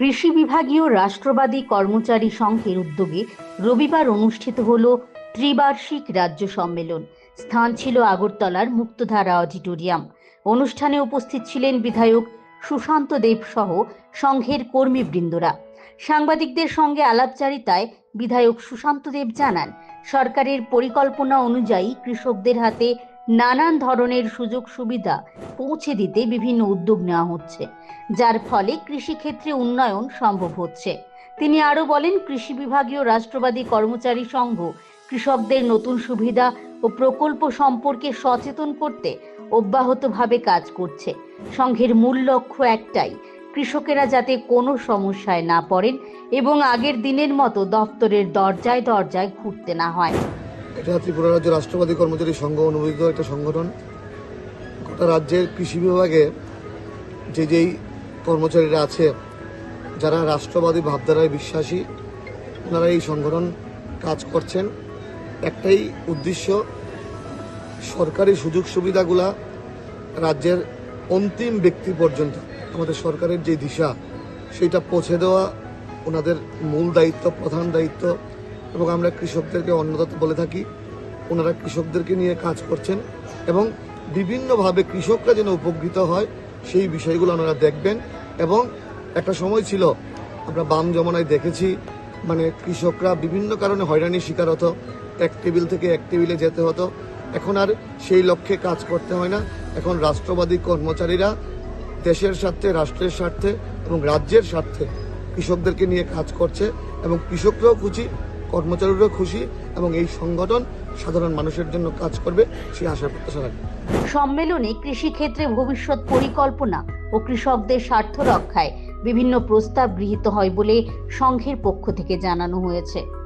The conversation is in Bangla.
কৃষি বিভাগীয় রাষ্ট্রবাদী কর্মচারী সংঘের উদ্যোগে রবিবার অনুষ্ঠিত হল ত্রিবার্ষিক রাজ্য সম্মেলন। স্থান ছিল আগরতলার মুক্তধারা অডিটোরিয়াম। অনুষ্ঠানে উপস্থিত ছিলেন বিধায়ক সুশান্ত দেব সহ সংঘের কর্মীবৃন্দরা। সাংবাদিকদের সঙ্গে আলাপচারিতায় বিধায়ক সুশান্ত দেব জানান, সরকারের পরিকল্পনা অনুযায়ী কৃষকদের হাতে নানান ধরনের সুযোগ সুবিধা পৌঁছে দিতে বিভিন্ন উদ্যোগ নেওয়া হচ্ছে, যার ফলে কৃষিক্ষেত্রে উন্নয়ন সম্ভব হচ্ছে। তিনি আরও বলেন, কৃষি বিভাগীয় রাষ্ট্রবাদী কর্মচারী সংঘ কৃষকদের নতুন সুবিধা ও প্রকল্প সম্পর্কে সচেতন করতে অব্যাহতভাবে কাজ করছে। সংঘের মূল লক্ষ্য একটাই, কৃষকেরা যাতে কোনো সমস্যায় না পড়েন এবং আগের দিনের মতো দপ্তরের দরজায় দরজায় ঘুরতে না হয়। এটা ত্রিপুরা রাজ্য রাষ্ট্রবাদী কর্মচারী সংঘ অনুমোদিত একটা সংগঠন। গোটা রাজ্যের কৃষি বিভাগে যে যেই কর্মচারীরা আছে, যারা রাষ্ট্রবাদী ভাবধারায় বিশ্বাসী, ওনারা এই সংগঠন কাজ করছেন। একটাই উদ্দেশ্য, সরকারি সুযোগ সুবিধাগুলা রাজ্যের অন্তিম ব্যক্তি পর্যন্ত, আমাদের সরকারের যে দিশা, সেটা পৌঁছে দেওয়া ওনাদের মূল দায়িত্ব, প্রধান দায়িত্ব। এবং আমরা কৃষকদেরকে অন্নদাতা বলে থাকি। ওনারা কৃষকদেরকে নিয়ে কাজ করছেন এবং বিভিন্নভাবে কৃষকরা যেন উপকৃত হয়, সেই বিষয়গুলো ওনারা দেখবেন। এবং একটা সময় ছিল, আমরা বাম জমানায় দেখেছি মানে কৃষকরা বিভিন্ন কারণে হয়রানির শিকার হতো, এক টেবিল থেকে এক টেবিলে যেতে হতো। এখন আর সেই লক্ষ্যে কাজ করতে হয় না। এখন রাষ্ট্রবাদী কর্মচারীরা দেশের স্বার্থে, রাষ্ট্রের স্বার্থে এবং রাজ্যের স্বার্থে কৃষকদেরকে নিয়ে কাজ করছে এবং কৃষকরাও খুশি। কর্মচারীরাও খুশি এবং এই সংগঠন সাধারণ মানুষের জন্য কাজ করবে, সেই আশা প্রত্যাশা রাখবে। সম্মেলনে কৃষিক্ষেত্রে ভবিষ্যৎ পরিকল্পনা ও কৃষকদের স্বার্থ রক্ষায় বিভিন্ন প্রস্তাব গৃহীত হয় বলে সংঘের পক্ষ থেকে জানানো হয়েছে।